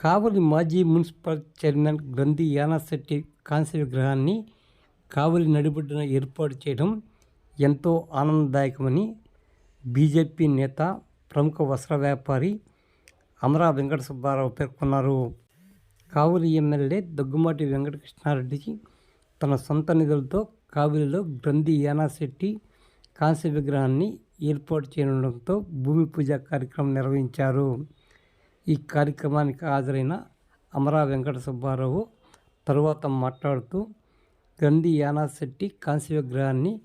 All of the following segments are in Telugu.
కావలి మాజీ మున్సిపల్ చైర్మన్ గ్రంథి యానాశెట్టి కాంస్య విగ్రహాన్ని కావలి నడిబొడ్డున ఏర్పాటు చేయడం ఎంతో ఆనందదాయకమని బీజేపీ నేత ప్రముఖ వస్త్ర వ్యాపారి అమరా వెంకట సుబ్బారావు పేర్కొన్నారు. కావలి ఎమ్మెల్యే దగ్గుమాటి వెంకటకృష్ణారెడ్డికి తన సొంత నిధులతో కావలిలో గ్రంథి యానాశెట్టి కాంస్య విగ్రహాన్ని ఏర్పాటు చేయడంతో భూమి పూజ కార్యక్రమం నిర్వహించారు. ఈ కార్యక్రమానికి హాజరైన అమరా వెంకట సుబ్బారావు తరువాత మాట్లాడుతూ గండి యానాశెట్టి కాంస్య విగ్రహాన్ని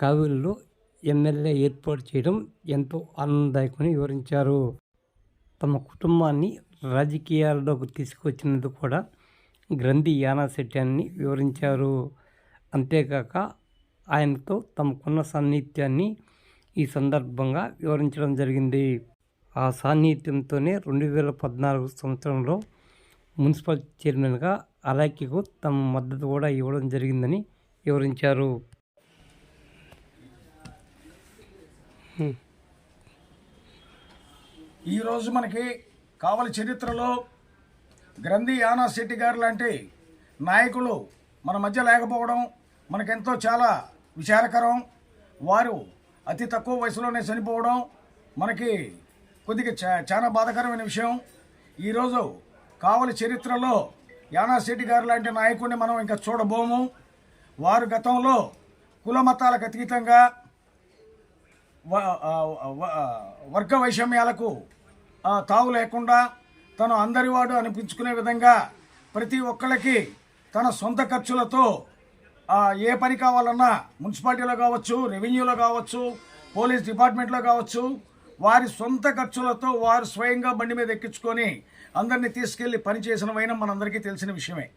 కావేరిలో ఎమ్మెల్యే ఏర్పాటు చేయడం ఎంతో ఆనందదాయకమని వివరించారు. తమ కుటుంబాన్ని రాజకీయాల్లోకి తీసుకొచ్చినందుకు కూడా గ్రంథి యానాశెట్టి అని వివరించారు. అంతేకాక ఆయనతో తమకున్న సాన్నిధ్యాన్ని ఈ సందర్భంగా వివరించడం జరిగింది. ఆ సాన్నిధ్యంతోనే రెండు వేల పద్నాలుగు సంవత్సరంలో మున్సిపల్ చైర్మన్గా అలాఖీకు తమ మద్దతు కూడా ఇవ్వడం జరిగిందని వివరించారు. ఈరోజు మనకి కావలి చరిత్రలో గ్రంథి యానా శెట్టి గారు లాంటి నాయకులు మన మధ్య లేకపోవడం మనకెంతో చాలా విచారకరం. వారు అతి తక్కువ వయసులోనే చనిపోవడం మనకి కొద్దిగా చా- చాలా బాధాకరమైన విషయం. ఈరోజు కావలి చరిత్రలో యానా శెట్టి గారు లాంటి నాయకుడిని మనం ఇంకా చూడబోము. వారు గతంలో కుల మతాలకు అతీతంగా వర్గ వైషమ్యాలకు తావు లేకుండా తను అందరివాడు అనిపించుకునే విధంగా ప్రతి ఒక్కళ్ళకి తన సొంత ఖర్చులతో ఏ పని కావాలన్నా మున్సిపాలిటీలో కావచ్చు రెవెన్యూలో కావచ్చు పోలీస్ డిపార్ట్మెంట్లో కావచ్చు వారి సొంత ఖర్చులతో వారు స్వయంగా బండి మీద ఎక్కించుకొని అందరినీ తీసుకెళ్ళి పని చేసిన మనందరికీ తెలిసిన విషయమే.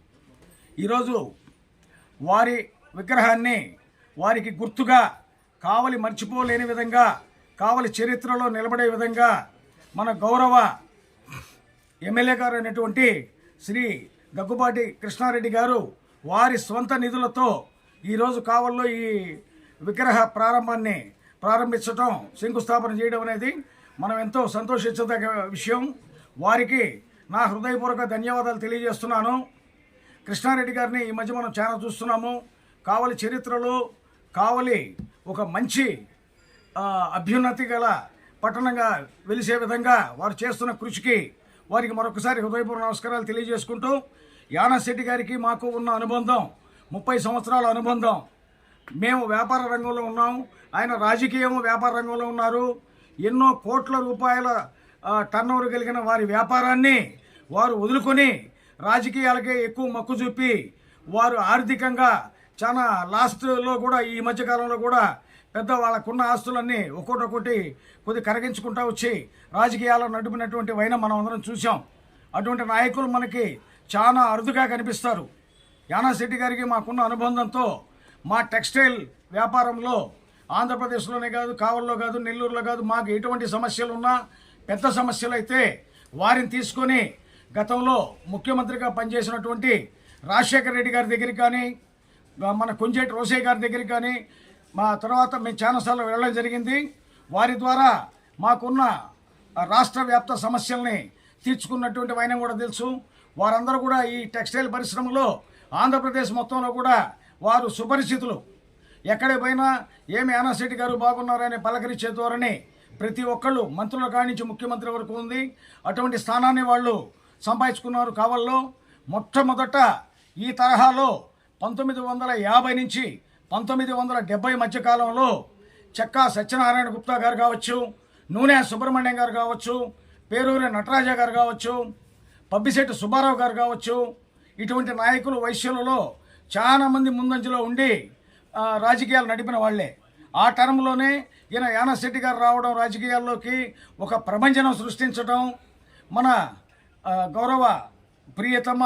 ఈరోజు వారి విగ్రహాన్ని వారికి గుర్తుగా కావలి మర్చిపోలేని విధంగా కావలి చరిత్రలో నిలబడే విధంగా మన గౌరవ ఎమ్మెల్యే గారు అయినటువంటి శ్రీ దగ్గుబాటి కృష్ణారెడ్డి గారు వారి స్వంత నిధులతో ఈరోజు కావల్లో ఈ విగ్రహ ప్రారంభాన్ని ప్రారంభించటం శంకుస్థాపన చేయడం అనేది మనం ఎంతో సంతోషించదగ్గ విషయం. వారికి నా హృదయపూర్వక ధన్యవాదాలు తెలియజేస్తున్నాను. కృష్ణారెడ్డి గారిని ఈ మధ్య మనం చాలా చూస్తున్నాము. కావలి చరిత్రలో కావలి ఒక మంచి అభ్యున్నతి గల పట్టణంగా వెలిసే విధంగా వారు చేస్తున్న కృషికి వారికి మరొకసారి హృదయపూర్వ నమస్కారాలు తెలియజేసుకుంటూ యానశెట్టి గారికి మాకు ఉన్న అనుబంధం ముప్పై సంవత్సరాల అనుబంధం మేము వ్యాపార రంగంలో ఉన్నాం ఆయన రాజకీయం వ్యాపార రంగంలో ఉన్నారు. ఎన్నో కోట్ల రూపాయల టర్న్ ఓవర్ కలిగిన వారి వ్యాపారాన్ని వారు వదులుకొని రాజకీయాలకే ఎక్కువ మక్కు చూపి వారు ఆర్థికంగా చాలా లాస్ట్లో కూడా ఈ మధ్యకాలంలో కూడా పెద్ద వాళ్ళకున్న ఆస్తులన్నీ ఒక్కొక్కటి కొద్ది కరగించుకుంటా వచ్చి రాజకీయాల్లో నడిపినటువంటి వైన మనం అందరం చూసాం అటువంటి నాయకులు మనకి చాలా అరుదుగా కనిపిస్తారు. యానాశెట్టి గారికి మాకున్న అనుబంధంతో మా టెక్స్టైల్ వ్యాపారంలో ఆంధ్రప్రదేశ్లోనే కాదు కావల్లో కాదు నెల్లూరులో కాదు మాకు ఎటువంటి సమస్యలు ఉన్నా పెద్ద సమస్యలు అయితే వారిని తీసుకొని గతంలో ముఖ్యమంత్రిగా పనిచేసినటువంటి రాజశేఖర రెడ్డి గారి దగ్గరికి కానీ మన కుంజేటి రోసయ్య గారి దగ్గరికి కానీ మా తర్వాత మేము చాలాసార్లు వెళ్ళడం జరిగింది. వారి ద్వారా మాకున్న రాష్ట్ర వ్యాప్త సమస్యల్ని తీర్చుకున్నటువంటి వైనం కూడా తెలుసు. వారందరూ కూడా ఈ టెక్స్టైల్ పరిశ్రమలో ఆంధ్రప్రదేశ్ మొత్తంలో కూడా వారు సుపరిచితులు. ఎక్కడికి పోయినా ఏమి యానాశెట్టి గారు బాగున్నారని పలకరించే ధోరణి ప్రతి ఒక్కళ్ళు మంత్రుల కానించి ముఖ్యమంత్రి వరకు ఉంది. అటువంటి స్థానాన్ని వాళ్ళు సంపాదించుకున్నారు కావల్లో మొట్టమొదట ఈ తరహాలో పంతొమ్మిది వందల యాభై నుంచి పంతొమ్మిది వందల డెబ్బై మధ్యకాలంలో చెక్కా సత్యనారాయణ గుప్తా గారు కావచ్చు నూనె సుబ్రహ్మణ్యం గారు కావచ్చు పేరూరి నటరాజ గారు కావచ్చు పబ్బిశెట్టి సుబ్బారావు గారు కావచ్చు ఇటువంటి నాయకులు వైశ్యులలో చాలా మంది ముందంజలో ఉండి రాజకీయాలు నడిపిన వాళ్ళే. ఆ టర్మ్లోనే ఈయన యానశెట్టి గారు రావడం రాజకీయాల్లోకి ఒక ప్రపంచనం సృష్టించడం మన గౌరవ ప్రియతమ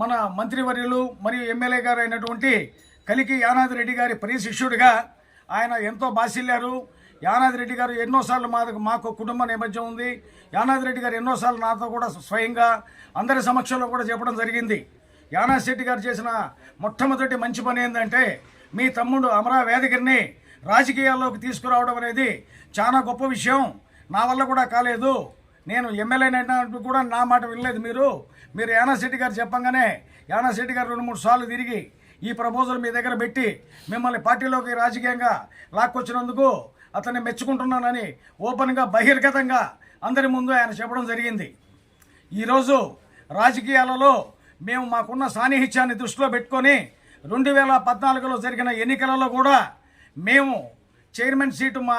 మన మంత్రివర్యులు మరియు ఎమ్మెల్యే గారు అయినటువంటి కలికి యానాది రెడ్డి గారి ప్రియ శిష్యుడిగా ఆయన ఎంతో బాసిల్లారు. యానాది రెడ్డి గారు ఎన్నోసార్లు మా మాకు కుటుంబ నేపథ్యం ఉంది. యానాది రెడ్డి గారు ఎన్నోసార్లు నాతో కూడా స్వయంగా అందరి సమక్షంలో కూడా చెప్పడం జరిగింది. యానాశెట్టి గారు చేసిన మొట్టమొదటి మంచి పని ఏంటంటే మీ తమ్ముడు అమరా వేదగిరిని రాజకీయాల్లోకి తీసుకురావడం అనేది చాలా గొప్ప విషయం. నా వల్ల కూడా కాలేదు. నేను ఎమ్మెల్యేనైనట్టు కూడా నా మాట వినలేదు మీరు. మీరు యానాశెట్టి గారు చెప్పంగానే యానాశెట్టి గారు రెండు మూడు సార్లు తిరిగి ఈ ప్రపోజల్ మీ దగ్గర పెట్టి మిమ్మల్ని పార్టీలోకి రాజకీయంగా లాక్కొచ్చినందుకు అతన్ని మెచ్చుకుంటున్నానని ఓపెన్గా బహిర్గతంగా అందరి ముందు ఆయన చెప్పడం జరిగింది. ఈరోజు రాజకీయాలలో మేము మాకున్న సాన్నిహిత్యాన్ని దృష్టిలో పెట్టుకొని రెండు వేల పద్నాలుగులో జరిగిన ఎన్నికలలో కూడా మేము చైర్మన్ సీటు మా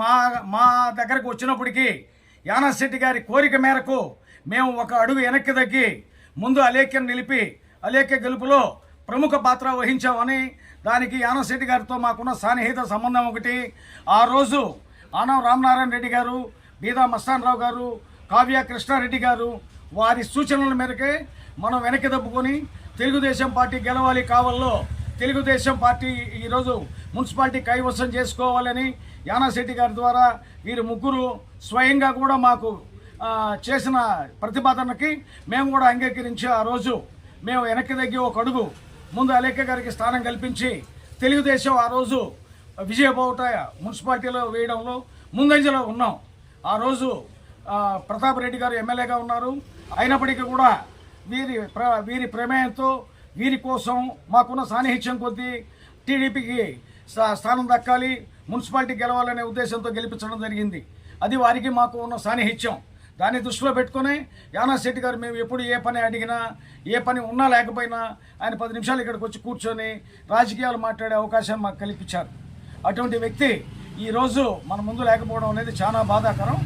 మా మా దగ్గరకు వచ్చినప్పటికీ యానాశెట్టి గారి కోరిక మేరకు మేము ఒక అడుగు వెనక్కి తగ్గి ముందు అలేఖ్యం నిలిపి అలేఖ్య గెలుపులో ప్రముఖ పాత్ర వహించామని దానికి యానశెట్టి గారితో మాకున్న సాన్నిహిత సంబంధం ఒకటి. ఆ రోజు ఆనవ రామనారాయణ రెడ్డి గారు బీదా మస్తాన్ రావు గారు కావ్య కృష్ణారెడ్డి గారు వారి సూచనల మేరకే మనం వెనక్కి తప్పుకొని తెలుగుదేశం పార్టీ గెలవాలి కావాలో తెలుగుదేశం పార్టీ ఈరోజు మున్సిపాలిటీ కైవసం చేసుకోవాలని యానాశెట్టి గారి ద్వారా వీరు ముగ్గురు స్వయంగా కూడా మాకు చేసిన ప్రతిపాదనకి మేము కూడా అంగీకరించి ఆ రోజు మేము వెనక్కి తగ్గి ఒక అడుగు ముందు అలేఖ గారికి స్థానం కల్పించి తెలుగుదేశం ఆ రోజు విజయబావుట మున్సిపాలిటీలో వేయడంలో ముందంజలో ఉన్నాం. ఆ రోజు ప్రతాప్ రెడ్డి గారు ఎమ్మెల్యేగా ఉన్నారు. అయినప్పటికీ కూడా వీరి ప్ర వీరి ప్రమేయంతో వీరి కోసం మాకున్న సాన్నిహిత్యం కొద్దీ టీడీపీకి స్థానం దక్కాలి మున్సిపాలిటీ గెలవాలనే ఉద్దేశంతో గెలిపించడం జరిగింది. అది వారికి మాకు ఉన్న సాన్నిహిత్యం. దాన్ని దృష్టిలో పెట్టుకొని యానా శెట్టి గారు మేము ఎప్పుడు ఏ పని అడిగినా ఏ పని ఉన్నా లేకపోయినా ఆయన పది నిమిషాలు ఇక్కడికి వచ్చి కూర్చొని రాజకీయాలు మాట్లాడే అవకాశం మాకు కల్పించారు. అటువంటి వ్యక్తి ఈరోజు మన ముందు లేకపోవడం అనేది చాలా బాధాకరం.